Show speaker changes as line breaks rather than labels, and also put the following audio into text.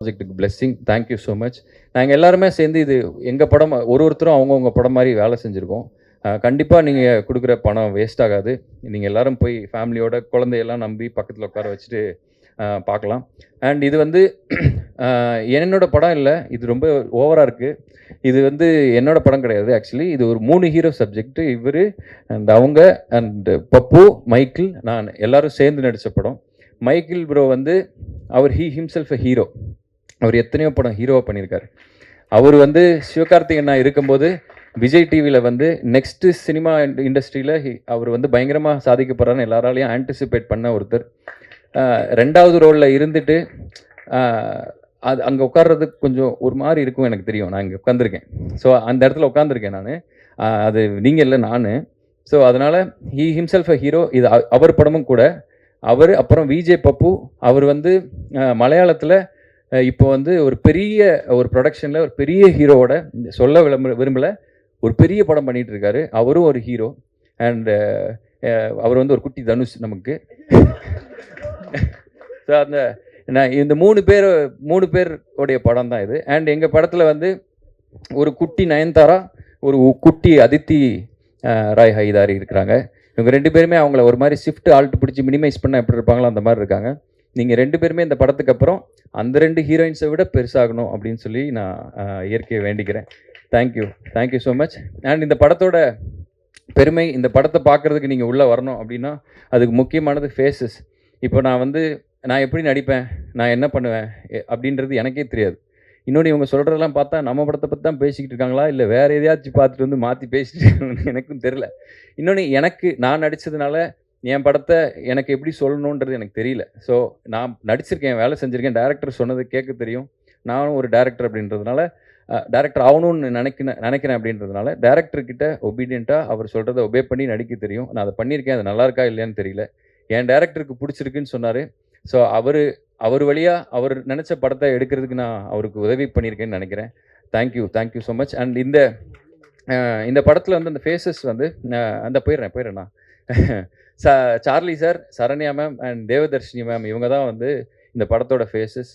ப்ராஜெக்ட்டுக்கு blessing thank you so much நாங்கள் எல்லாருமே சேர்ந்து இது எங்கள் படம் ஒரு ஒருத்தரும் அவங்கவுங்க படம் மாதிரி வேலை செஞ்சுருக்கோம். கண்டிப்பாக நீங்கள் கொடுக்குற பணம் வேஸ்ட் ஆகாது. நீங்கள் எல்லோரும் போய் ஃபேமிலியோட குழந்தையெல்லாம் நம்பி பக்கத்தில் உட்கார வச்சுட்டு பார்க்கலாம். அண்ட் இது வந்து என்னோடய படம் இல்லை. இது ரொம்ப ஓவராக இருக்குது இது வந்து என்னோடய படம் கிடையாது ஆக்சுவலி இது ஒரு மூணு ஹீரோ சப்ஜெக்ட் இவர் அண்ட் அவங்க அண்ட் பப்பு மைக்கிள் நான் எல்லாரும் சேர்ந்து நடித்த படம். மைக்கிள் ப்ரோ வந்து அவர் ஹீ ஹிம்செல்ஃப் அ ஹீரோ அவர் எத்தனையோ படம் ஹீரோவாக பண்ணியிருக்காரு. அவர் வந்து சிவகார்த்திகேயன் நான் இருக்கும்போது விஜய் டிவியில் வந்து நெக்ஸ்ட்டு சினிமா இண்டஸ்ட்ரியில் அவர் வந்து பயங்கரமாக சாதிக்க போகிறாருன்னு எல்லாராலையும் ஆன்டிசிபேட் பண்ண ஒருத்தர். ரெண்டாவது ரோலில் இருந்துட்டு அது அங்கே உட்கார்றதுக்கு கொஞ்சம் ஒரு மாதிரி இருக்கும் எனக்கு தெரியும். நான் இங்கே உட்காந்துருக்கேன் ஸோ அந்த இடத்துல உட்காந்துருக்கேன் நான். அது நீங்கள் இல்லை நான். ஸோ அதனால் ஹீ ஹிம்செல்ஃப் அ ஹீரோ இது அவர் படமும் கூட. அவர் அப்புறம் விஜே பப்பு அவர் வந்து மலையாளத்தில் இப்போ வந்து ஒரு பெரிய ஒரு ப்ரொடக்ஷனில் ஒரு பெரிய ஹீரோவோட சொல்ல விளம்ப விரும்பலை. ஒரு பெரிய படம் பண்ணிட்டு இருக்காரு. அவரும் ஒரு ஹீரோ அண்டு அவர் வந்து ஒரு குட்டி தனுஷ் நமக்கு. ஸோ அந்த நான் இந்த மூணு பேர் மூணு பேர் உடைய படம் தான் இது. அண்ட் எங்கள் படத்தில் வந்து ஒரு குட்டி நயன்தாரா ஒரு உ- குட்டி அதித்தி ராய் ஹைதாரி இருக்கிறாங்க. இவங்க ரெண்டு பேருமே அவங்கள ஒரு மாதிரி ஷிஃப்ட் ஆல்ட்டு பிடிச்சி மினிமைஸ் பண்ண எப்படி இருப்பாங்களோ அந்த மாதிரி இருக்காங்க. நீங்கள் ரெண்டு பேருமே இந்த படத்துக்கு அப்புறம் அந்த ரெண்டு ஹீரோயின்ஸை விட பெருசாகணும் அப்படின்னு சொல்லி நான் இயற்கையை வேண்டிக்கிறேன். Thank you thank you so much and இந்த படத்தோட பெருமை இந்த படத்தை பார்க்குறதுக்கு நீங்கள் உள்ளே வரணும் அப்படின்னா அதுக்கு முக்கியமானது ஃபேஸஸ் இப்போ நான் வந்து நான் எப்படி நடிப்பேன் நான் என்ன பண்ணுவேன் அப்படின்றது எனக்கே தெரியாது. இன்னொன்று இவங்க சொல்கிறதெல்லாம் பார்த்தா நம்ம படத்தை பற்றி தான் பேசிக்கிட்டு இருக்காங்களா? இல்லை வேறு எதையாச்சும் பார்த்துட்டு வந்து மாற்றி பேசிட்டு இருக்காங்கன்னு எனக்கும் தெரில இன்னொன்று எனக்கு நான் நடித்ததுனால என் படத்தை எனக்கு எப்படி சொல்லணுன்றது எனக்கு தெரியல. ஸோ நான் நடிச்சிருக்கேன் வேலை செஞ்சுருக்கேன். டேரக்டர் சொன்னது கேட்க தெரியும். நானும் ஒரு டேரக்டர் அப்படின்றதுனால டேரக்டர் ஆகணும்னு நினைக்கிறேன் நினைக்கிறேன் அப்படின்றதுனால டேரக்டர்கிட்ட ஒபீடியண்ட்டாக அவர் சொல்கிறத ஒபே பண்ணி நடிக்க தெரியும். நான் அதை பண்ணியிருக்கேன் அது நல்லா இருக்கா இல்லையான்னு தெரியல. என் டேரக்டருக்கு பிடிச்சிருக்குன்னு சொன்னார். ஸோ அவர் அவர் வழியாக அவர் நினச்ச படத்தை எடுக்கிறதுக்கு நான் அவருக்கு உதவி பண்ணியிருக்கேன்னு நினைக்கிறேன். Thank you thank you so much and இந்த இந்த படத்தில் வந்து அந்த ஃபேஸஸ் வந்து அந்த போயிடுறேன் போயிடுறேண்ணா ச Charlie sir Saranya ma'am and Devadarshini ma'am இவங்க தான் வந்து இந்த படத்தோட ஃபேஸஸ்